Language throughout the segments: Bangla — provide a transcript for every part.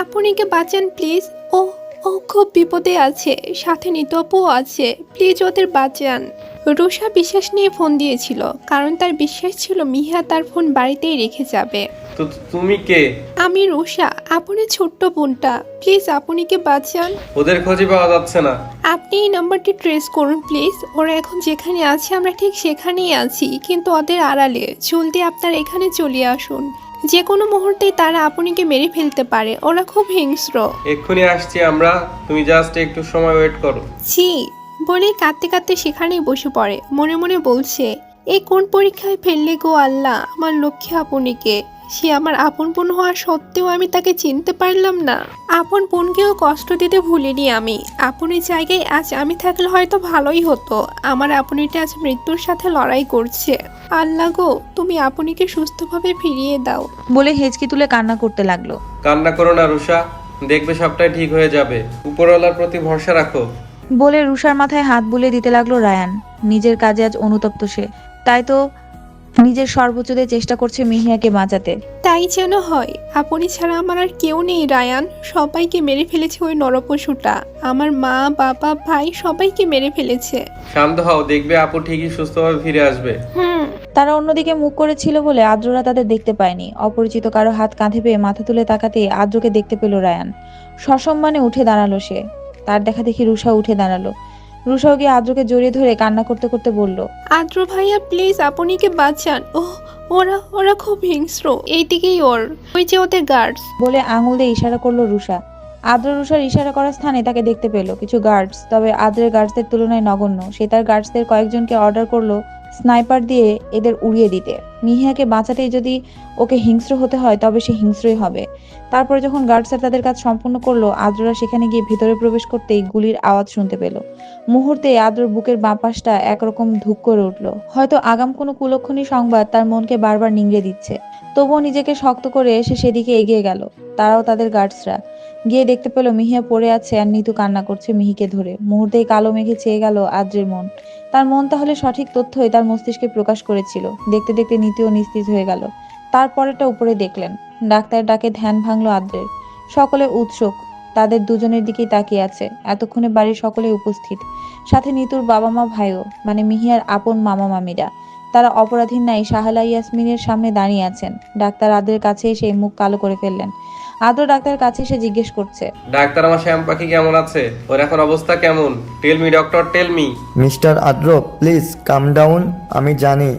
আপনিকে বাঁচান প্লিজ। ও ও খুব বিপদে আছে। সাথে নিতপও আছে। প্লিজ ওদের বাঁচান। রুষা বিশ্বাস নিয়ে ফোন দিয়েছিল। কারণ তার বিশ্বাস ছিল মিহা তার ফোন বাড়িতেই রেখে যাবে। তো তুমি কে? আমি রুষা আপনি ছোট্ট বোনটা। প্লিজ আপনিকে বাঁচান। ওদের খোঁজই পাওয়া যাচ্ছে না। আপনি এই নাম্বারটি ট্রেস করুন প্লিজ। ওরা এখন যেখানে আছে আমরা ঠিক সেখানেই আছি। কিন্তু ওদের আড়ালে। জলদি আপনার এখানে চলে আসুন। যে কোনো মুহূর্তে তারা আপনিকে মেরে ফেলতে পারে। ওরা খুব হিংস্র। এক্ষুনি আসছি আমরা। তুমি জাস্ট একটু সময় ওয়েট করো। ছি বলে কাঁদতে কাঁদতে সেখানেই বসে পড়ে। মনে মনে বলছে এই কোন পরীক্ষায় ফেললে গো আল্লাহ আমার লক্ষ্মী আপনিকে সে আমার আপন বোন হওয়া সত্ত্বেও আমি তাকে চিনতে পারলাম না। আপন বোনকেও কষ্ট দিতে ভুলিনি আমি। আপনের জায়গায় আজ আমি থাকলে হয়তো ভালোই হতো। আমার আপনিটা আজ মৃত্যুর সাথে লড়াই করছে। আল্লাহ গো তুমি আপনিকে সুস্থভাবে ফিরিয়ে দাও। বলে হেঁচকি তুলে কান্না করতে লাগল। কান্না করো না রুষা। দেখবে সবটাই ঠিক হয়ে যাবে। উপরওয়ালার প্রতি ভরসা রাখো। বলে রুষার মাথায় হাত বুলিয়ে দিতে লাগল রায়ান। নিজের কাজে আজ অনুতপ্ত সে। তাই তো নিজের সর্বোচ্চ দিয়ে চেষ্টা করছে মিহিয়াকে বাঁচাতে। তাই যেন হয় আপনি ছাড়া আমার আর কেউ নেই রায়ান। সবাইকে মেরে ফেলেছে ওই নরপশুটা। আমার মা বাবা ভাই সবাইকে মেরে ফেলেছে। শান্ত হও দেখবে আপু ঠিকই সুস্থভাবে ফিরে আসবে। হুম। তারা অন্যদিকে মুখ করেছিল বলে আদ্ররা তাদের দেখতে পায়নি। অপরিচিত কারও হাত কাঁধে পেয়ে মাথা তুলে তাকাতে আদ্রকে দেখতে পেল রায়ান। সসম্মানে উঠে দাঁড়াল সে। তার দেখা দেখি রুষা উঠে দাঁড়াল। রুষাও গিয়ে আদ্রকে জড়িয়ে ধরে কান্না করতে করতে বলল আদ্র ভাইয়া প্লিজ আপনিকে বাঁচান। ও ওরা ওরা খুব হিংস্র। এইদিকেই ওর। ওই যে ওদের গার্ডস বলে আঙুল দিয়ে ইশারা করল রুষা। আদ্র রুষার ইশারা করার স্থানে তাকে দেখতে পেল কিছু গার্ডস তবে আদ্রের গার্ডসদের তুলনায় নগণ্য। সে তার গার্ডসদের কয়েকজনকে অর্ডার করল স্নাইপার দিয়ে এদের উড়িয়ে দিতে। মিহিয়াকে বাঁচাতে যদি ওকে হিংস্র হতে হয়, তবে সে হিংস্রই হবে। তারপরে যখন গার্ডসার তাদের কাজ সম্পূর্ণ করল, আদ্ররা সেখানে গিয়ে ভিতরে প্রবেশ করতেই গুলির আওয়াজ শুনতে পেল। মুহূর্তে আদ্রর বুকের বাঁপাশটা একরকম ধুক করে উঠল। হয়তো আগাম কোনো কুলক্ষণী সংবাদ তার মনকে বারবার নিংড়ে দিচ্ছে। তবুও নিজেকে শক্ত করে এসে সেদিকে এগিয়ে গেল। তারাও তাদের গার্ডসরা গিয়ে দেখতে পেল মিহিয়া পড়ে আছে আর নিতু কান্না করছে মিহিকে ধরে। মুহূর্তেই কালো মেঘে চেয়ে গেল আদ্রের মন। তার মন তাহলে সঠিক তথ্যই তার মস্তিষ্কে প্রকাশ করেছিল। দেখতে দেখতে নীতিও নিস্তেজ হয়ে গেল। তারপরেটা উপরে দেখলেন। ডাক্তার ডাকে ধ্যান ভাঙলো আদ্রের। সকলে উৎসুক। তাদের দুজনের দিকেই তাকিয়ে আছে। এতক্ষণে বাড়ির সকলে উপস্থিত। সাথে নিতুর বাবা মা ভাইও মানে মিহিয়ার আপন মামা মামিরা তারা অপরাধীর নাই শাহালা ইয়াসমিনের সামনে দাঁড়িয়ে আছেন। ডাক্তার আদ্রের কাছে এসে মুখ কালো করে ফেললেন। আদ্র ডাক্তারের কাছে এসে জিজ্ঞেস করছে। ডাক্তার আমার শ্যাম পাখি কেমন আছে? ওর এখন অবস্থা কেমন? Tell me doctor tell me mister Adra please come down আমি জানি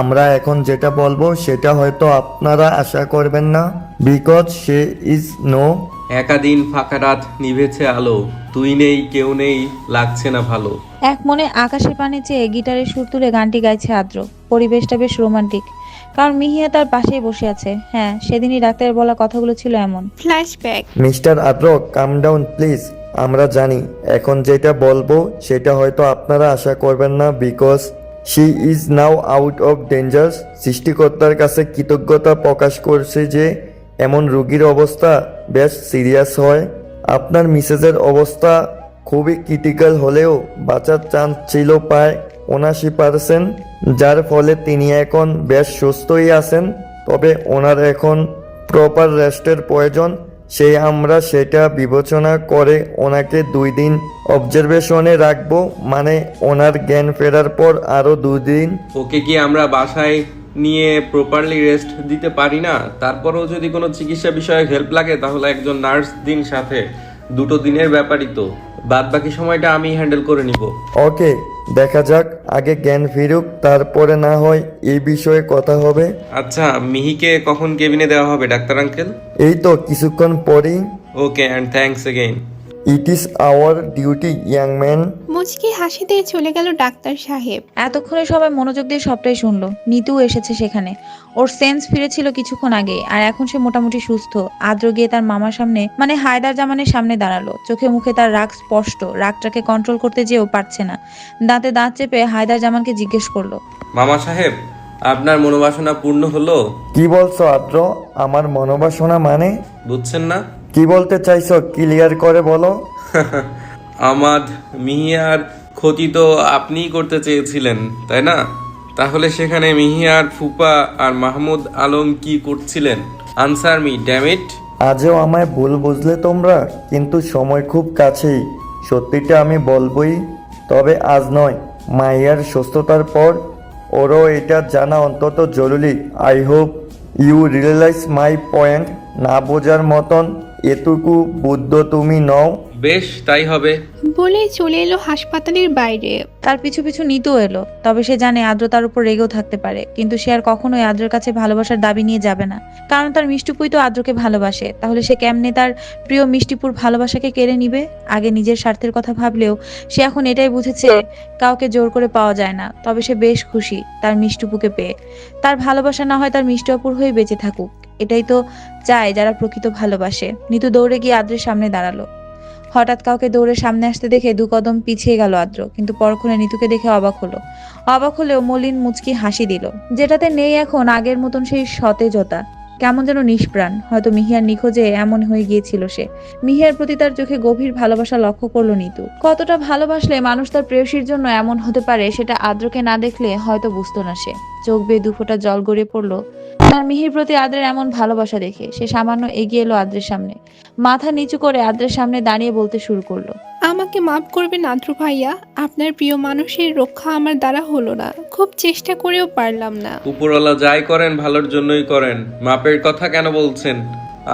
আমরা এখন যেটা বলব সেটা হয়তো আপনারা আশা করবেন না। বিকজ সে ইজ নো একা দিন ফাঁকা রাত নিভেছে আলো। তুই নেই কেউ নেই লাগছে না ভালো। এক মনে আকাশের পানে চেয়ে গিটারের সুর তুলে গানটি গাইছে আদ্র। পরিবেশটা বেশ রোমান্টিক। কারণ মিহিয়া তার পাশেই বসে আছে। হ্যাঁ সেদিনই ডাক্তারের বলা কথাগুলো ছিল এমন। ফ্ল্যাশব্যাক মিস্টার আদ্র কাম ডাউন প্লিজ আমরা জানি এখন যেটা বলব সেটা হয়তো আপনারা আশা করবেন না because she is now out of danger সৃষ্টিকর্তার কাছে কৃতজ্ঞতা প্রকাশ করছে যে এমন রোগীর অবস্থা বেশ সিরিয়াস হয়। আপনার মিসেসের অবস্থা খুবই ক্রিটিক্যাল হলেও বাঁচার চান্স ছিল প্রায় উনাশি পার্সেন্ট, যার ফলে তিনি এখন বেশ সুস্থই আছেন। তবে ওনার এখন প্রপার রেস্টের প্রয়োজন সেই আমরা সেটা বিবেচনা করে ওনাকে দুই দিন অবজারভেশনে রাখব। মানে ওনার জ্ঞান ফেরার পর আরও দুই দিন। ওকে কি আমরা বাসায় নিয়ে প্রপারলি রেস্ট দিতে পারি না তারপরেও যদি কোনো চিকিৎসা বিষয়ে হেল্প লাগে তাহলে একজন নার্স দিন সাথে। দুটো দিনের ব্যাপারই তো। বাদ বাকি সময়টা আমি হ্যান্ডেল করে নিব। ওকে দেখা যাক আগে জ্ঞান ফিরুক তারপরে না হয় এই বিষয়ে কথা হবে। আচ্ছা মিহিকে কখন কেবিনে দেওয়া হবে ডাক্তার আঙ্কেল এই তো কিছুক্ষণ পরেই। Okay and thanks again it is our duty young man মুচকি হাসি দিয়ে চলে গেল ডাক্তার সাহেব। এতক্ষণে সবাই মনোযোগ দিয়ে সবটাই শুনলো। নিতুও এসেছে সেখানে। ওর সেন্স ফিরেছিল কিছুক্ষণ আগে আর এখন সে মোটামুটি সুস্থ। আদ্র গিয়ে তার মামার সামনে মানে হায়দার জামানের সামনে দাঁড়াল। চোখে মুখে তার রাগ স্পষ্ট। রাগটাকে কন্ট্রোল করতে যেও পারছে না। দাঁতে দাঁত চেপে হায়দার জামানকে জিজ্ঞেস করল মামা সাহেব আপনার মনোবাসনা পূর্ণ হলো? কি বলছো আদ্র? আমার মনোবাসনা মানে? বুঝছেন না? কি বলতে চাইছো? ক্লিয়ার করে বলো। আমাদ মিহিয়ার ক্ষতি তো আপনিই করতে চেয়েছিলেন তাই না? তাহলে সেখানে মিহিয়ার ফুপা আর মাহমুদ আলম কি করছিলেন? আনসার মি ড্যামিট আজও আমায় ভুল বুঝলে তোমরা কিন্তু সময় খুব কাছেই। সত্যিটা আমি বলবই তবে আজ নয় মাইয়ার সুস্থতার পর। ওরও এটা জানা অন্তত জরুরি। I hope you realise my point না বোঝার মতন। এটুকু বুদ্ধ তুমি নও। বেশ তাই হবে। বলেই চলে এলো হাসপাতালের বাইরে। তার পিছু পিছু নিতু এলো। তবে সে জানে আদ্র তার উপর রেগেও থাকতে পারে। কিন্তু সে আর কখনোই আদ্রের কাছে ভালোবাসার দাবি নিয়ে যাবে না। কারণ তার মিষ্টিপুই তো আদ্রকে ভালোবাসে। তাহলে সে কেমনে তার প্রিয় মিষ্টিপুর ভালোবাসাকে কেড়ে নিবে? আগে নিজের স্বার্থের কথা ভাবলেও সে এখন এটাই বুঝেছে কাউকে জোর করে পাওয়া যায় না। তবে সে বেশ খুশি তার মিষ্টিপুকে পেয়ে। তার ভালোবাসা না হয় তার মিষ্টি অপুর হয়ে বেঁচে থাকুক। এটাই তো চায় যারা প্রকৃত ভালোবাসে। নিতু দৌড়ে গিয়ে আদ্রের সামনে দাঁড়াল। হঠাৎ কাউকে দৌড়ে সামনে আসতে দেখে দু কদম পিছিয়ে গেল আদ্র, কিন্তু পরক্ষণে নিতুকে দেখে অবাক হলো। অবাক হলেও মলিন মুচকি হাসি দিল। যেটাতে নেই এখন আগের মতন সেই সতেজতা। কেমন যেন নিষ্প্রাণ। হয়তো মিহিয়ার নিখোঁজে এমন হয়ে গিয়েছিল সে। মিহিয়ার প্রতি তার চোখে গভীর ভালোবাসা লক্ষ্য করল নিতু। কতটা ভালোবাসলে মানুষ তার প্রেয়সীর জন্য এমন হতে পারে সেটা আদ্রকে না দেখলে হয়তো বুঝতো না সে। চোখ বেয়ে দুফোঁটা জল গড়িয়ে পড়ল তার মিহির প্রতি আদ্রের এমন ভালোবাসা দেখে সে সামান্য এগিয়ে এলো আদ্রের সামনে। মাথা নিচু করে আদ্রের সামনে দাঁড়িয়ে বলতে শুরু করল। আমাকে মাফ করবেন আদ্র ভাইয়া আপনার প্রিয় মানুষের রক্ষা আমার দ্বারা হলো না। খুব চেষ্টা করেও পারলাম না। উপরওয়ালা যাই করেন ভালোর জন্যই করেন। মাপের কথা কেন বলছেন?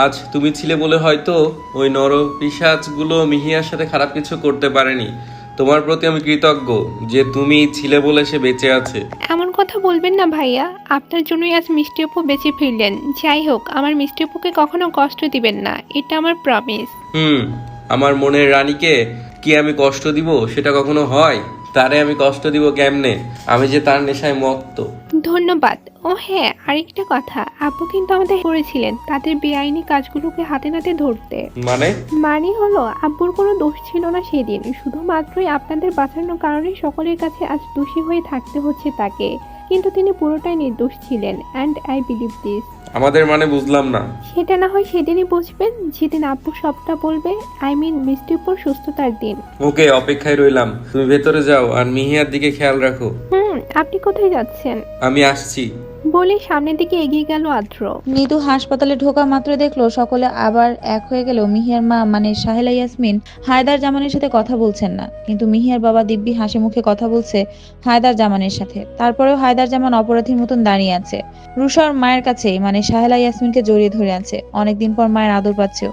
আজ তুমি ছিলে বলে হয়তো ওই নর পিসাজগুলো মিহিয়ার সাথে খারাপ কিছু করতে পারেনি। তোমার প্রতি আমি কৃতজ্ঞ যে তুমি ছিলে বলে সে বেঁচে আছে। এমন কথা বলবেন না ভাইয়া। আপনার জন্যই আজ মিষ্টি অপু বেঁচে ফিরলেন। যাই হোক আমার মিষ্টি অপুকে কখনো কষ্ট দিবেন না। এটা আমার প্রমিস হুম আমার মনের রানীকে কি আমি কষ্ট দিব সেটা কখনো হয়? তারে আমি কষ্ট দিব কেমনে? আমি যে তার নেশায় মত্ত। ধন্যবাদ। ও হ্যাঁ আরেকটা কথা আপু কিন্তু আমাদের করেছিলেন তাদের বেআইনি কাজগুলোকে হাতে নাতে ধরতে। মানে? মানে হলো আব্বুর কোনো দোষ ছিল না সেদিন শুধুমাত্রই আপনাদের বাঁচানোর কারণে সকলের কাছে আজ দোষী হয়ে থাকতে হচ্ছে তাকে। কিন্তু তিনি পুরোটাই নির্দোষ ছিলেন অ্যান্ড আই বিলিভ দিস আমাদের মানে বুঝলাম না। সেটা না হয় সেদিনই বুঝবেন যেদিন আব্বু সবটা বলবে আই মিন মিষ্টির উপর সুস্থতার দিন। ওকে অপেক্ষায় রইলাম। তুমি ভেতরে যাও আর মিহিয়ার দিকে খেয়াল রাখো। হুম আপনি কোথায় যাচ্ছেন? আমি আসছি। বলে সামনের দিকে এগিয়ে গেল আদ্র। নিতু হাসপাতালে ঢোকা মাত্র দেখল সকলে আবার এক হয়ে গেল মিহিয়ার মা মানে সাহেলা ইয়াসমিন। হায়দার জামানের সাথে কথা বলছেন না, কিন্তু মিহিয়ার বাবা দিব্যি হাসি মুখে কথা বলছে হায়দার জামানের সাথে। তারপরেও হায়দার জামান অপরাধীর মতন দাঁড়িয়ে আছে। রুষার মায়ের কাছেই মানে সাহেলা ইয়াসমিনকে জড়িয়ে ধরে আছে, অনেকদিন পর মায়ের আদর পাচ্ছেও।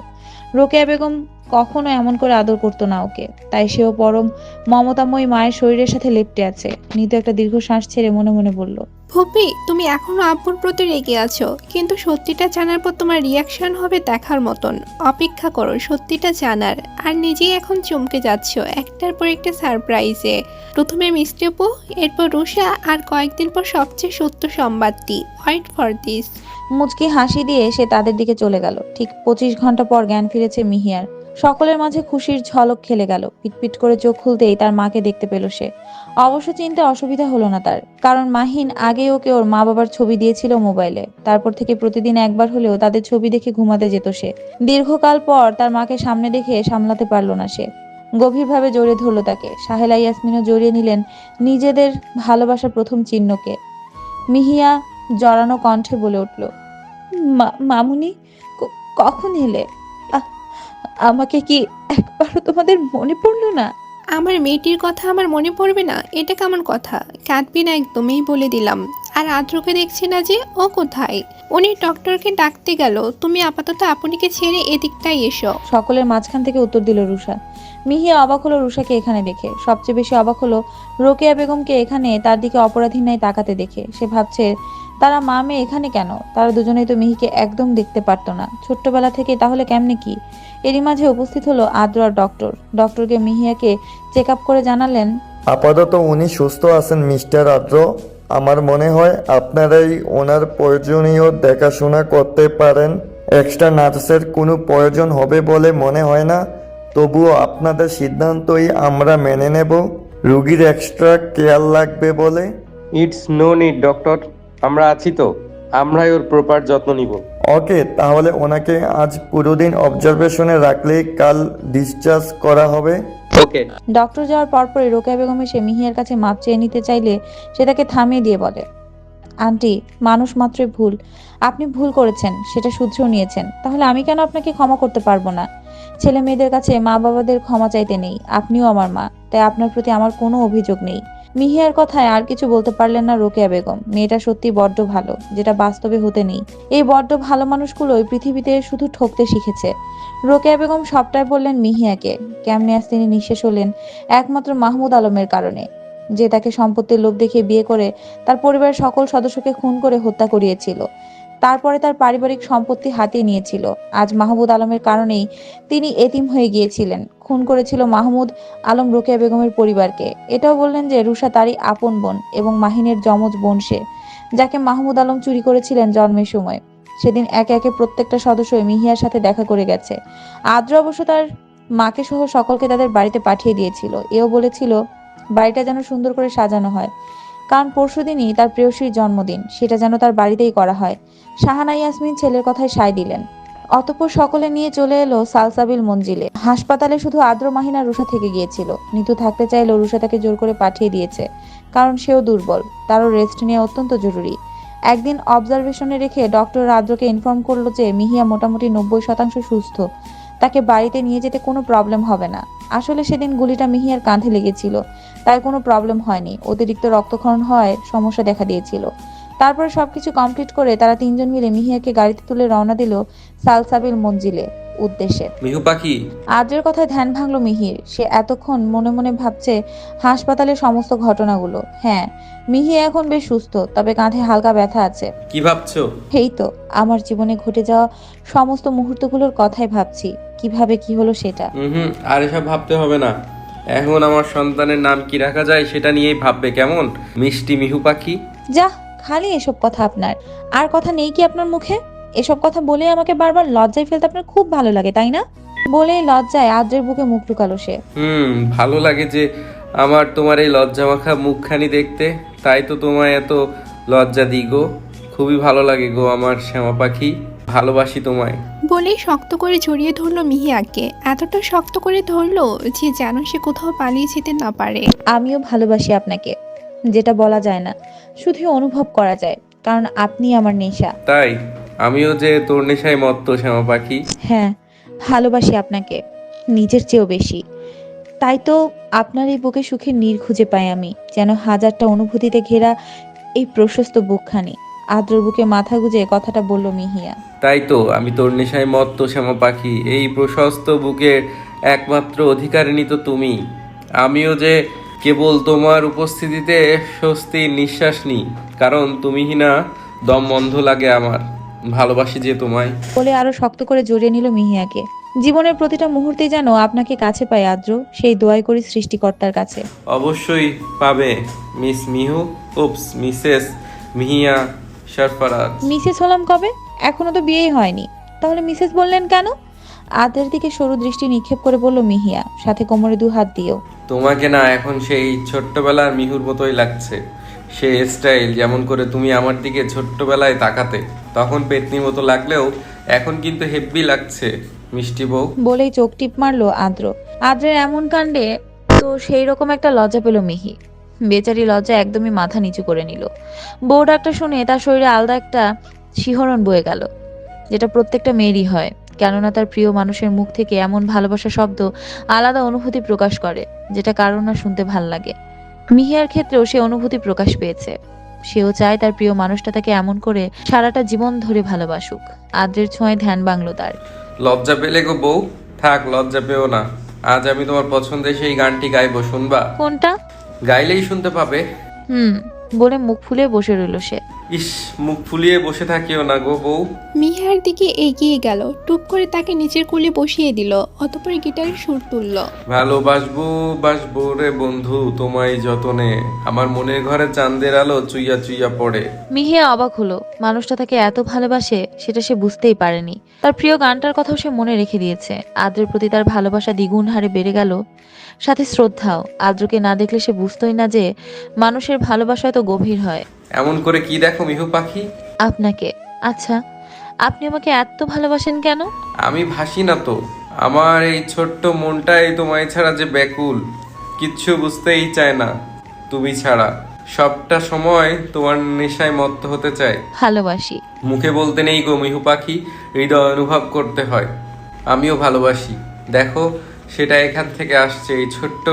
রোকেয়া বেগম কখনো এমন করে আদর করতো না ওকে, তাই সেও পরম মমতাময়ী মায়ের শরীরের সাথে লেপটে আছে। নিতু একটা দীর্ঘ শ্বাস ছেড়ে মনে মনে বলল ভুপি তুমি এখনও আব্বুর প্রতি রেগে আছো, কিন্তু সত্যিটা জানার পর তোমার রিয়াকশন হবে দেখার মতন। অপেক্ষা করো, সত্যিটা জানার। আর নিজেই এখন চমকে যাচ্ছ, একটার পর একটা সারপ্রাইজে প্রথমে মিষ্টি আপু, এরপর রুষা আর কয়েকদিন পর সবচেয়ে সত্য সংবাদটি হোয়াইট ফর দিস মুচকি হাসি দিয়ে সে তাদের দিকে চলে গেল। ঠিক পঁচিশ ঘণ্টা পর জ্ঞান ফিরেছে মিহিয়ার। সকলের মাঝে খুশির ঝলক খেলে গেল। পিটপিট করে চোখ খুলতেই তার মাকে দেখতে পেল সে। অবশ্য চিনতে অসুবিধা হলো না তার, কারণ মাহিন আগে ওকে ওর মা বাবার ছবি দিয়েছিল মোবাইলে। তারপর থেকে প্রতিদিন একবার হলেও তাদের ছবি দেখে ঘুমাতে যেত সে। দীর্ঘকাল পর তার মাকে সামনে দেখে সামলাতে পারল না সে। গভীরভাবে জড়িয়ে ধরলো তাকে। সাহেলা ইয়াসমিনও জড়িয়ে নিলেন নিজেদের ভালোবাসার প্রথম চিহ্নকে। মিহিয়া জড়ানো কণ্ঠে বলে উঠল, "মা- মামুনি কখন এলে? আমাকে কি একবারও তোমাদের মনে পড়ল না? আমার মেয়েটির কথা আমার মনে পড়বে না, এটা কেমন কথা? কাঁদবি না একদমই বলে দিলাম। আর আদ্রকে দেখছি না যে ও কোথায়? উনি ডক্টরকে ডাকতে গেল। তুমি আপাতত আপনিকে ছেড়ে এদিকটাই এসো। সকলের মাঝখান থেকে উত্তর দিল রুষা। মিহিয়া অবাক হলো রুষাকে এখানে দেখে। সবচেয়ে বেশি অবাক হলো রোকেয়া বেগমকে এখানে তার দিকে অপরাধীর ন্যায় তাকাতে দেখে। সে ভাবছে তারা মা মেয়ে এখানে কেন? তারা দুজনেই তো মিহিকে একদম দেখতে পারতো না। ছোট্টবেলা থেকে তাহলে কেমনে কি? এরই মাঝে উপস্থিত হলো আদ্র আর ডক্টর। ডক্টরকে মিহিয়াকে চেক আপ করে জানালেন আপাতত উনি সুস্থ আছেন মিস্টার আদ্র। আমার মনে হয় আপনারাই ওনার প্রয়োজনীয় দেখাশোনা করতে পারেন। এক্সট্রা নার্সের কোনো প্রয়োজন হবে বলে মনে হয় না। তবুও আপনাদের সিদ্ধান্তই আমরা মেনে নেব। রুগীর এক্সট্রা কেয়ার লাগবে বলে। ইটস নো নিড ডক্টর আমরা আছি তো আমরাই ওর প্রপার যত্ন নিব। ওকে তাহলে ওনাকে আজ পুরো দিন অবজারভেশনে রাখলে কাল ডিসচার্জ করা হবে? ওকে। ডক্টর যাওয়ার পরপরই রোকেয়া বেগম এসে মিহিয়ার কাছে মাপ চেয়ে নিতে চাইলে সে তাকে থামিয়ে দিয়ে বলে আন্টি মানুষ মাত্রই ভুল। আপনি ভুল করেছেন সেটা শুধরেও নিয়েছেন। তাহলে আমি কেন আপনাকে ক্ষমা করতে পারব না? ছেলে মেয়েদের কাছে মা বাবাদের ক্ষমা চাইতে নেই আপনিও আমার মা তাই আপনার প্রতি আমার কোনো অভিযোগ নেই। মিহিয়ার কথায় আর কিছু বলতে পারলেন না রোকেয়া বেগম। মেয়েটা সত্যি বড্ড ভালো, যেটা বাস্তবে হতে নেই। এই বড্ড ভালো মানুষগুলোই পৃথিবীতে শুধু ঠকতে শিখেছে। রোকেয়া বেগম সবটাই বললেন মিহিয়াকে। কেমনে আজ তিনি নিঃশেষ হলেন একমাত্র মাহমুদ আলমের কারণে। যে তাকে সম্পত্তির লোভ দেখিয়ে বিয়ে করে তার পরিবারের সকল সদস্যকে খুন করে হত্যা করিয়েছিল। তারপরে তার পারিবারিক সম্পত্তি হাতিয়ে নিয়েছিল। আজ মাহমুদ আলমের কারণেই তিনি এতিম হয়ে গিয়েছিলেন। খুন করেছিল মাহমুদ আলম রোকেয়া বেগমের পরিবারকে। এটাও বললেন যে রুষা তারই আপন বোন এবং মাহিনের যমজ বোন সে, যাকে মাহমুদ আলম চুরি করেছিলেন জন্মের সময়। সেদিন একে একে প্রত্যেকটা সদস্য মিহিয়ার সাথে দেখা করে গেছে। আদ্র অবশ্য তার মাকে সহ সকলকে তাদের বাড়িতে পাঠিয়ে দিয়েছিল। এও বলেছিল, বাড়িটা যেন সুন্দর করে সাজানো হয়। কারণ পরশুদিনই তার প্রেয়সীর জন্মদিন, সেটা যেন তার বাড়িতেই করা হয়। শাহানা ইয়াসমিন ছেলের কথায় সায় দিলেন। অতপর সকলে নিয়ে চলে এলো সালসাবিল মঞ্জিলে। হাসপাতালে শুধু আদ্র মাহিনা রুষা থেকে গিয়েছিল। নিতু থাকতে চাইলেও রুষা তাকে জোর করে পাঠিয়ে দিয়েছে, কারণ সেও দুর্বল। তারও রেস্ট নেওয়া অত্যন্ত জরুরি। একদিন অবজারভেশনে রেখে ডক্টর আদ্রকে ইনফর্ম করল যে মিহিয়া মোটামুটি নব্বই শতাংশ সুস্থ। তাকে বাড়িতে নিয়ে যেতে কোনো প্রবলেম হবে না। আসলে সেদিন গুলিটা মিহিয়ার কাঁধে লেগেছিল। তাই কোনো প্রবলেম হয়নি। অতিরিক্ত রক্তক্ষরণ হয় সমস্যা দেখা দিয়েছিল। তারপরে সবকিছু কমপ্লিট করে তারা তিনজন মিলে মিহিয়াকে গাড়িতে তুলে রওনা দিল সালসাবিল মঞ্জিলে উদ্দেশ্যে। মিহু পাখি। আদ্রের কথায় ধ্যান ভাঙলো মিহির সে এতক্ষণ মনে মনে ভাবছে হাসপাতালের সমস্ত ঘটনাগুলো। হ্যাঁ মিহি এখন বেশ সুস্থ তবে কাঁধে হালকা ব্যথা আছে। কি ভাবছ? এই তো আমার জীবনে ঘটে যাওয়া সমস্ত মুহূর্তগুলোর কথাই ভাবছি। কীভাবে কি হলো সেটা? হুম আর এসব ভাবতে হবে না। এখন আমার সন্তানের নাম কি রাখা যায় সেটা নিয়েই ভাববে কেমন? মিষ্টি মিহু পাখি। যা খালি এসব কথা আপনার। আর কথা নেই কি আপনার মুখে? এসব কথা বলে আমাকে বারবার লজ্জায় ফেলতে আপনার খুব ভালো লাগে তাই না? বলেই লজ্জায় আদ্রের বুকে মুখ লুকালো সে। হুম ভালো লাগে যে আমার তোমার এই লজ্জা মাখা মুখখানি দেখতে। তাই তো তোমায় এত লজ্জা দিই গো। খুবই ভালো লাগে গো আমার শ্যামা পাখি। ভালোবাসি তোমায়। বলেই শক্ত করে জড়িয়ে ধরলো মিহিয়াকে। এতটা শক্ত করে ধরলো যে যেন সে কোথাও পালিয়ে যেতে না পারে। আমিও ভালোবাসি আপনাকে যেটা বলা যায় না। শুধু অনুভব করা যায় কারণ আপনি আমার নেশা। তাই? আমিও যে তোর নেশায় মত্ত শ্যামা পাখি। হ্যাঁ ভালোবাসি আপনাকে নিজের চেয়েও বেশি। তাই তো আপনার এই বুকে সুখের নীর খুঁজে পাই আমি যেন হাজারটা অনুভূতিতে ঘেরা এই প্রশস্ত বুকখানি। আদ্র বুকে মাথা গুজে কথাটা বলল মিহিয়া। তাই তো আমি তোর নেশায় মত্ত শ্যামা পাখি এই প্রশস্ত বুকের একমাত্র অধিকারিণী তো তুমি। আমিও যে কেবল তোমার উপস্থিতিতে স্বস্তির নিঃশ্বাস নিই কারণ তুমিই না দম বন্ধ লাগে আমার ভালোবাসি যে তোমায়। বলে আরও শক্ত করে জড়িয়ে নিল মিহিয়াকে। জীবনের প্রতিটা মুহূর্তে যেন আপনাকে কাছে পায় আদ্র সেই দোয়াই করি সৃষ্টিকর্তার কাছে। অবশ্যই পাবে miss Mihu oops Mrs Mihiya Sarfaraz Mrs হলাম কবে? এখনও তো বিয়েই হয়নি। তাহলে মিসেস বললেন কেন? আদের দিকে সরু দৃষ্টি নিক্ষেপ করে বলল মিহিয়া সাথে কোমরে দু হাত দিয়েও তোমাকে না এখন সেই ছোট্টবেলার মিহুর মতোই লাগছে। সে স্টাইল যেমন করে তুমি আমার দিকে ছোট্টবেলায় তাকাতে তখন পেতনি মতো লাগলেও এখন কিন্তু হেব্বি লাগছে মিষ্টি বউ। বলেই চোখ টিপ মারলো আদ্র। আদ্রের এমন কাণ্ডে তো সেই রকম একটা লজ্জা পেল মিহি। বেচারি লজ্জা একদমই মাথা নিচু করে নিল। বউ ডাকটা শুনে তার শরীরে আলাদা একটা শিহরণ বয়ে গেল যেটা প্রত্যেকটা মেয়েরই হয় কেননা তার প্রিয় মানুষের মুখ থেকে এমন ভালোবাসা শব্দ আলাদা অনুভূতি প্রকাশ করে যেটা কারও না শুনতে ভালো লাগে। মিহিয়ার ক্ষেত্রেও সে অনুভূতি প্রকাশ পেয়েছে। সেও চায় তার প্রিয় মানুষটা তাকে এমন করে সারাটা জীবন ধরে ভালোবাসুক। আদ্রের ছোঁয়ায় ধ্যান বাংলো তার। লজ্জা পেলে গো বউ থাক লজ্জা পেও না। আজ আমি তোমার পছন্দের সেই গানটি গাইবো শুনবা? কোনটা? গাইলেই শুনতে পাবে। হুম বলে মুখ ফুলে বসে রইল সে। ইস মুখ ফুলিয়ে বসে থাকিও না গো বউ। মিহিয়ার দিকে এগিয়ে গেল টুপ করে তাকে নিচের কোলে বসিয়ে দিল অতপর গিটারের সুর তুলল। ভালোবাসবো বাসবো রে বন্ধু তোমায় যতনে। আমার মনের ঘরে চাঁদের আলো চুইয়া চুইয়া পড়ে। মিহিয়া অবাক হলো মানুষটা তাকে এত ভালোবাসে সেটা সে বুঝতেই পারেনি। তার প্রিয় গানটার কথাও সে মনে রেখে দিয়েছে। আদ্রের প্রতি তার ভালোবাসা দ্বিগুণ হারে বেড়ে গেল। সাথে শ্রদ্ধাও। আদ্রকে না দেখলে সে বুঝতোই না যে মানুষের ভালোবাসা এত গভীর হয়। এমন করে কি দেখো মিহু পাখি? আপনাকে। আচ্ছা আপনি আমাকে এত ভালোবাসেন কেন? আমি ভাসি না তো। আমার এই ছোট্ট মনটাই তোমায় ছাড়া যে ব্যাকুল কিচ্ছু বুঝতেই চায় না তুমি ছাড়া। সবটা সময় তোমার নেশায় মত্ত হতে চায়। ভালোবাসি। মুখে বলতে নেই গো মিহু পাখি হৃদয় অনুভব করতে হয়। আমিও ভালোবাসি। দেখো সেটা এখান থেকে আসছে এই ছোট্ট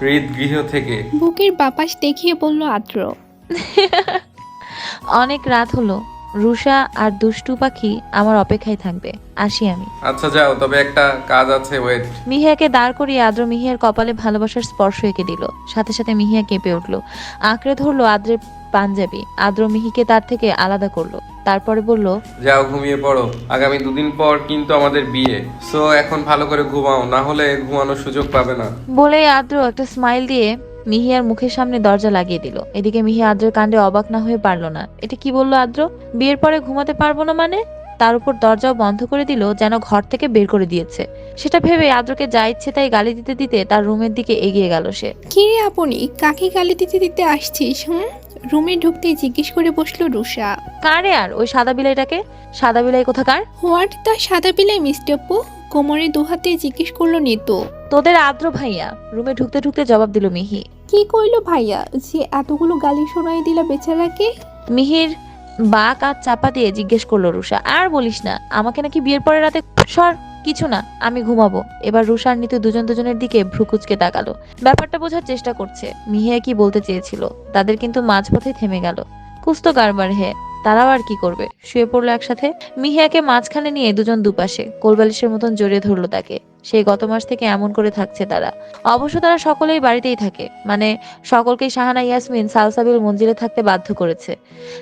হৃদগৃহ থেকে। বুকের বাপাস দেখিয়ে বলল আদ্র। অনেক রাত হলো। রুষা আর দুষ্টু পাখি আমার অপেক্ষায় থাকবে। আসি আমি। আচ্ছা যাও তবে একটা কাজ আছে ওয়েট। মিহিয়াকে দাঁড় করিয়ে আদ্র মিহিয়ার কপালে ভালোবাসার স্পর্শ এঁকে দিল। সাথে সাথে মিহিয়া কেঁপে উঠল। আঁকড়ে ধরলো আদ্রের পাঞ্জাবি। আদ্র মিহিকে তার থেকে আলাদা করল। তারপরে বলল যাও ঘুমিয়ে পড়ো। আগামী দুদিন পর কিন্তু আমাদের বিয়ে। সো এখন ভালো করে ঘুমাও না হলে ঘুমানোর সুযোগ পাবে না। বলে আদ্র একটা স্মাইল দিয়ে মিহিয়ার মুখের সামনে দরজা লাগিয়ে দিল। এদিকে মিহি আদ্রের কাণ্ডে অবাক না হয়ে পারল না। এটা কি বলল আদ্র? বিয়ের পরে ঘুমাতে পারব না মানে? তার উপর দরজাও বন্ধ করে দিল যেন ঘর থেকে বের করে দিয়েছে। সেটা ভেবে আদ্রকে যা ইচ্ছে তাই গালি দিতে দিতে তার রুমের দিকে এগিয়ে গেল সে। কি রে আপনি কাকে গালি দিতে দিতে আসছিস হুম? রুমে ঢুকতেই জিজ্ঞেস করে বসল রুষা কারে আর? ওই সাদা বিলাইটাকে? সাদা বিলাই কোথাকার? হোয়াট তা সাদা বিলাই মিস্টার পু? কোমরে দুহাতে জিজ্ঞেস করল নিতু। তোদের আদ্র ভাইয়া। রুমে ঢুকতে ঢুকতে জবাব দিল মিহি। কি কইলো ভাইয়া? যে এতগুলো গালি শোনাই দিলা বেচারাকে? মিহির বাক আর চাপা দিয়ে জিজ্ঞেস করল রুষা আর বলিস না আমাকে নাকি বিয়ের পরে রাতে সর কিছু না, আমি ঘুমাবো। এবার রুষা আর নিতু দুজন দুজনের দিকে ভ্রুকুচকে তাকালো। ব্যাপারটা বোঝার চেষ্টা করছে। মিহিয়া কি বলতে চেয়েছিল? তাদের কিন্তু মাঝপথে থেমে গেল। কুস্তো কারবার হে, তারাও আর কি করবে? শুয়ে পড়ল একসাথে? মিহিয়াকে মাঝখানে নিয়ে দুজন দুপাশে, কোলবালিশের মতন জড়িয়ে ধরলো তাকে। সেই গত মাস থেকে এমন করে থাকছে তারা। অবশ্য তারা সকলেই বাড়িতেই থাকে। মানে সকলকেই শাহানা ইয়াসমিন, সালসাবিল মঞ্জিলে থাকতে বাধ্য করেছে।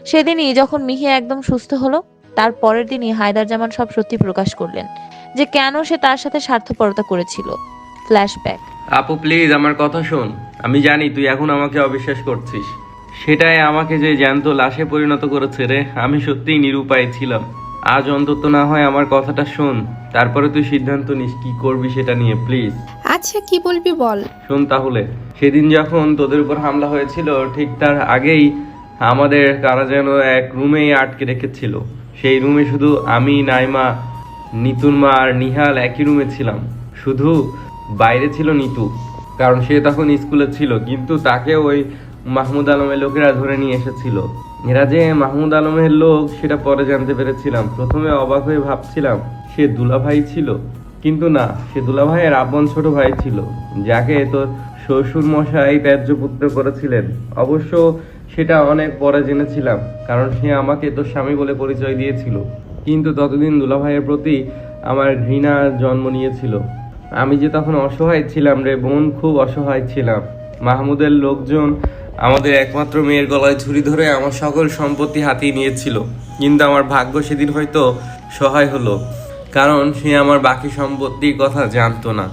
সেদিনই যখন মিহিয়া একদম সুস্থ হলো, তার পরের দিনই হায়দার জামান সব সত্যি প্রকাশ করলেন। যে কেন সে তার সাথে স্বার্থপরতা করেছিল। ফ্ল্যাশব্যাক আপু প্লিজ আমার কথা শোন। আমি জানি তুই এখন আমাকে অবিশ্বাস করছিস। সেটাই আমাকে যে জ্যান্ত লাশে পরিণত করেছে রে আমি সত্যিই নিরুপায় ছিলাম। আজ অন্তত না হয় আমার কথাটা শোন তারপরে তুই সিদ্ধান্ত নিস কি করবি সেটা নিয়ে প্লিজ আচ্ছা কি বলবি বল। শোন তাহলে সেদিন যখন তোদের উপর হামলা হয়েছিল ঠিক তার আগেই আমাদের কারা যেন এক রুমেই আটকে রেখেছিল। সেই রুমে শুধু আমি নাইমা নিতুন মা আর নিহাল একই রুমে ছিলাম। শুধু বাইরে ছিল নিতু, কারণ সে তখন স্কুলে ছিল, কিন্তু তাকে ওই মাহমুদ আলমের লোকেরা ধরে নিয়ে এসেছিল। এরা যে মাহমুদ আলমের লোক, সেটা পরে জানতে পেরেছিলাম। প্রথমে অবাক হয়ে ভাবছিলাম, সে দুলাভাই ছিল? কিন্তু না, সে দুলাভাইয়ের আপন ছোট ভাই ছিল, যাকে তোর শ্বশুর মশাই ত্যায্য পুত্র করেছিলেন। অবশ্য সেটা অনেক পরে জেনেছিলাম, কারণ সে আমাকে তোর স্বামী বলে পরিচয় দিয়েছিল। কিন্তু ততদিন দুলাভাইয়ের প্রতি আমার ঘৃণা জন্ম নিয়েছিল। আমি যে তখন অসহায় ছিলাম রে বোন খুব অসহায় ছিলাম। মাহমুদের লোকজন আমাদের একমাত্র মেয়ের গলায় ছুরি ধরে আমার সকল সম্পত্তি হাতিয়ে নিয়েছিল। কিন্তু আমার ভাগ্য সেদিন হয়তো সহায় হলো কারণ সে আমার বাকি সম্পত্তির কথা জানতো না।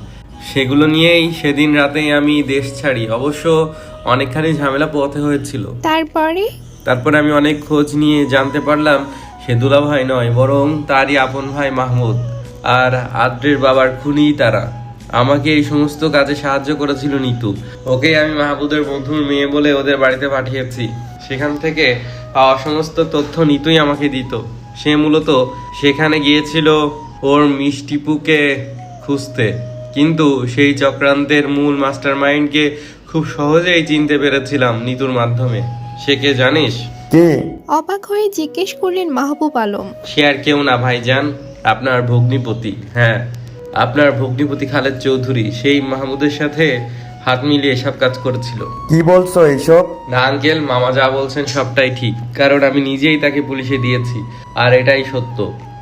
সেগুলো নিয়েই সেদিন রাতেই আমি দেশ ছাড়ি। অবশ্য অনেকখানি ঝামেলা পথে হয়েছিল। তারপরে? তারপরে আমি অনেক খোঁজ নিয়ে জানতে পারলাম সে দুলা ভাই নয়, বরং তারই আপন ভাই মাহমুদ আর আদ্রের বাবার খুনি তারা। আমাকে এই সমস্ত কাজে সাহায্য করেছিল নিতু। ওকে আমি মাহমুদের বন্ধুর মেয়ে বলে ওদের বাড়িতে পাঠিয়েছি। সেখান থেকে পাওয়া সমস্ত তথ্য নিতুই আমাকে দিত। সে মূলত সেখানে গিয়েছিল ওর মিষ্টিপুকে খুঁজতে। কিন্তু সেই চক্রান্তের মূল মাস্টার মাইন্ডকে খুব সহজেই চিনতে পেরেছিলাম নিতুর মাধ্যমে। সে কে জানিস? কে? অবাক হয়ে জিজ্ঞেস করলেন মাহবুব আলম। সে আর কেউ না ভাইজান। আপনার ভগ্নিপতি হ্যাঁ। আপনার ভগ্নিপতি খালেদ চৌধুরী সেই মাহমুদের সাথে হাত মিলিয়ে এসব কাজ করেছিল। কি বলছো এইসব না আঙ্কেল মামা যা বলছেন সবটাই ঠিক। কারণ আমি নিজেই তাকে পুলিশে দিয়েছি। আর এটাই সত্য।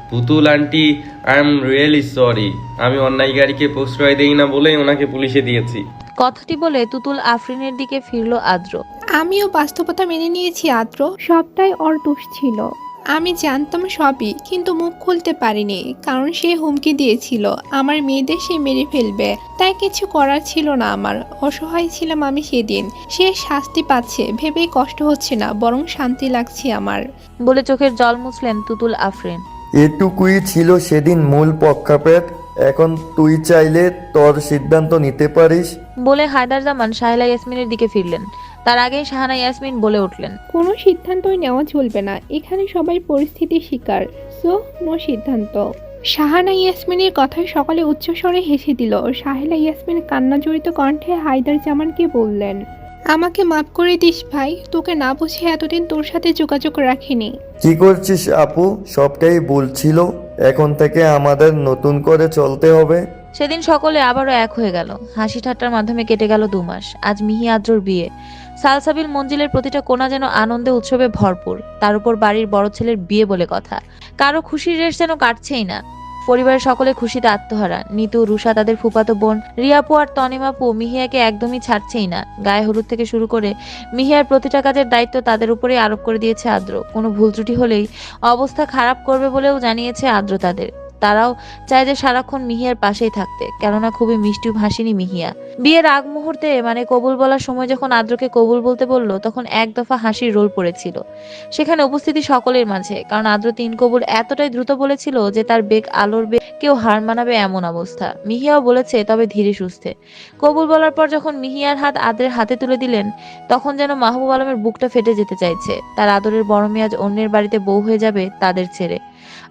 Putul aunty I am really sorry. আমি অন্যায়কারীকে প্রশ্রয় দেই না বলেই ওনাকে পুলিশে দিয়েছি। কথাটি বলে তুতুল আফরিনের দিকে ফিরল আদ্র। আমিও বাস্তবতা মেনে নিয়েছি আদ্র। সবটাই ওর দোষ ছিল। আমি জানতাম সবই কিন্তু মুখ খুলতে পারিনি কারণ সে হুমকি দিয়েছিল। আমার মেয়েদের সে মেরে ফেলবে তাই কিছু করার ছিল না আমার। অসহায় ছিলাম আমি সেদিন। সে শাস্তি পাচ্ছে ভেবেই কষ্ট হচ্ছে না বরং শান্তি লাগছে আমার। বলে চোখের জল মুছলেন তুতুল আফরিন। এটুকুই ছিল সেদিন মূল পক্ষাপেট এখন তুই চাইলে তোর সিদ্ধান্ত নিতে পারিস। বলে হায়দার জামান সাহেলা ইয়াসমিনের দিকে ফিরলেন। তার আগেই শাহানা ইয়াসমিন বলে উঠলেন কোনো সিদ্ধান্তই নেওয়া চলবে না। এখানে সবাই পরিস্থিতির শিকার। সো নো সিদ্ধান্ত। শাহানা ইয়াসমিনের কথায় সকালে উচ্চস্বরে হেসে দিল। সাহেলা ইয়াসমিন কান্না জড়িত কণ্ঠে হায়দার জামানকে বললেন আমাকে মাফ করে দিস ভাই। তোকে না বুঝে এতদিন তোর সাথে যোগাযোগ রাখিনি। কি করছিস আপু? সবটাই বলছিল এখন থেকে আমাদের নতুন করে চলতে হবে। সেদিন সকলে আবারও এক হয়ে গেল। হাসি ঠাট্টার মাধ্যমে কেটে গেল দু মাস। আজ মিহি আদ্রর বিয়ে। সালসাবিল মঞ্জিলের প্রতিটা কোনা যেন আনন্দে উৎসবে ভরপুর। তার উপর বাড়ির বড় ছেলের বিয়ে বলে কথা। কারও খুশির রেশ যেন কাটছেই না। পরিবারের সকলে খুশিতে আত্মহারা। নিতু রুষা তাদের ফুপাতো বোন, রিয়াপু আর তনিমাপু মিহিয়াকে একদমই ছাড়ছেই না। গায়ে হলুদ থেকে শুরু করে মিহিয়ার প্রতিটা কাজের দায়িত্ব তাদের উপরে আরোপ করে দিয়েছে আদ্র। কোনো ভুল ত্রুটি হলেই অবস্থা খারাপ করবে বলেও জানিয়েছে আদ্র তাদের। তারাও চায় যে সারাক্ষণ মিহিয়ার পাশেই থাকতে, কেননা খুবই মিষ্টি ভাসিনী মিহিয়া। বিয়ের আগ মুহূর্তে মানে কবুল বলার সময় যখন আদ্রকে কবুল বলতে বলল, তখন এক দফা হাসির রোল পড়েছিল। সেখানে উপস্থিতি সকলের মাঝে, কারণ আদ্র তিন কবুল এতটাই দ্রুত বলেছিল যে তার বেগ, আলোর বেগ, কেউ হার মানাবে এমন অবস্থা। মিহিয়াও বলেছে, তবে ধীরে সুস্থে। কবুল বলার পর যখন মিহিয়ার হাত আদ্রের হাতে তুলে দিলেন, তখন যেন মাহবুব আলমের বুকটা ফেটে যেতে চাইছে। তার আদরের বড় মেয়ে আজ অন্যের বাড়িতে বউ হয়ে যাবে তাদের ছেড়ে।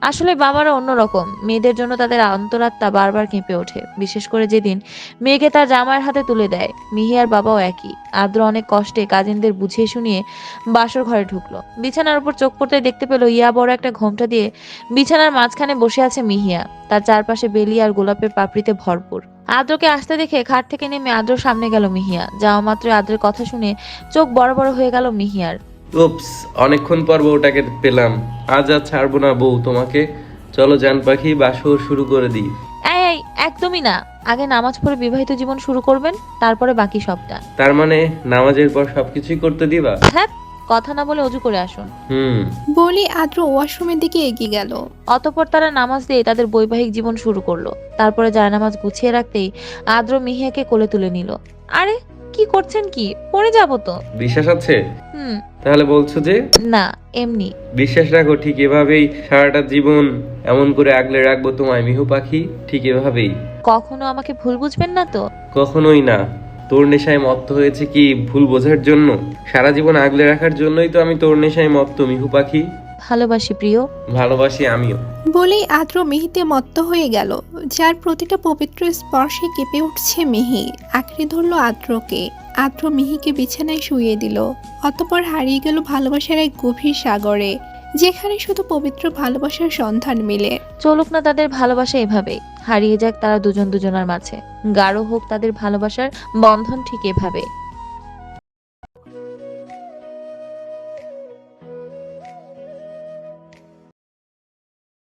আসলে বাবারা অন্যরকম। মেয়েদের জন্য তাদের অন্তরাত্মা বারবার কেঁপে ওঠে। বিশেষ করে যেদিন মেয়েকে তার জামাইয়ের হাতে তুলে দেয় মিহিয়ার বাবাও একই। আদ্র অনেক কষ্টে কাজিনদের বুঝিয়ে শুনিয়ে বাসর ঘরে ঢুকলো। বিছানার উপর চোখ পড়তে দেখতে পেল ইয়া বড় একটা ঘোমটা দিয়ে বিছানার মাঝখানে বসে আছে মিহিয়া। তার চারপাশে বেলি আর গোলাপের পাপড়িতে ভরপুর। আদ্রকে আসতে দেখে খাট থেকে নেমে আদ্র সামনে গেল মিহিয়া। যাওয়া মাত্র আদ্রের কথা শুনে চোখ বড় বড় হয়ে গেল মিহিয়ার। উপস অনেকক্ষণ পর বউটাকে পেলাম। আজ আর ছাড়বো না বউ তোমাকে। চলো জান পাখি বাসর শুরু করে দিই। এই এই একদমই না। আগে নামাজ পড়ে বিবাহিত জীবন শুরু করবেন তারপরে বাকি সবটা। তার মানে নামাজের পর সবকিছুই করতে দিবা? হ্যাঁ কথা না বলে অজু করে আসুন। হুম। বলে আদ্র ওয়াশরুমের দিকে এগিয়ে গেল। অতঃপর তারা নামাজ দিয়ে তাদের বৈবাহিক জীবন শুরু করল। তারপরে জায়নামাজ গুছিয়ে রাখতেই আদ্র মিহিয়াকে কোলে তুলে নিল। আরে কি করছেন কি? পড়ে যাব তো। বিশ্বাস আছে? হুম। তাহলে বলছো যে? না এমনি। বিশ্বাস রাখো ঠিক এভাবেই সারাটা জীবন এমন করে আগলে রাখব তোমায় মিহু পাখি ঠিক এভাবেই। কখনো আমাকে ভুল বুঝবেন না তো? কখনোই না। তোর নেশায় মত্ত হয়েছে কি ভুল বোঝার জন্য? সারা জীবন আগলে রাখার জন্যই তো আমি তোর নেশায় মত্ত মিহু পাখি। ভালোবাসি প্রিয়। ভালোবাসি আমিও। বলেই আদ্র মিহিতে মত্ত হয়ে গেল যার প্রতিটা পবিত্র স্পর্শে কেঁপে উঠছে মিহি। আঁকড়ে ধরল আদ্রকে। আদ্র মিহিকে বিছানায় শুইয়ে দিল। অতপর হারিয়ে গেল ভালোবাসার এক গভীর সাগরে যেখানে শুধু পবিত্র ভালোবাসার সন্ধান মিলে। চলুক না তাদের ভালোবাসা এভাবে। হারিয়ে যাক তারা দুজন দুজনার মাঝে। গাঢ় হোক তাদের ভালোবাসার বন্ধন ঠিক এভাবে।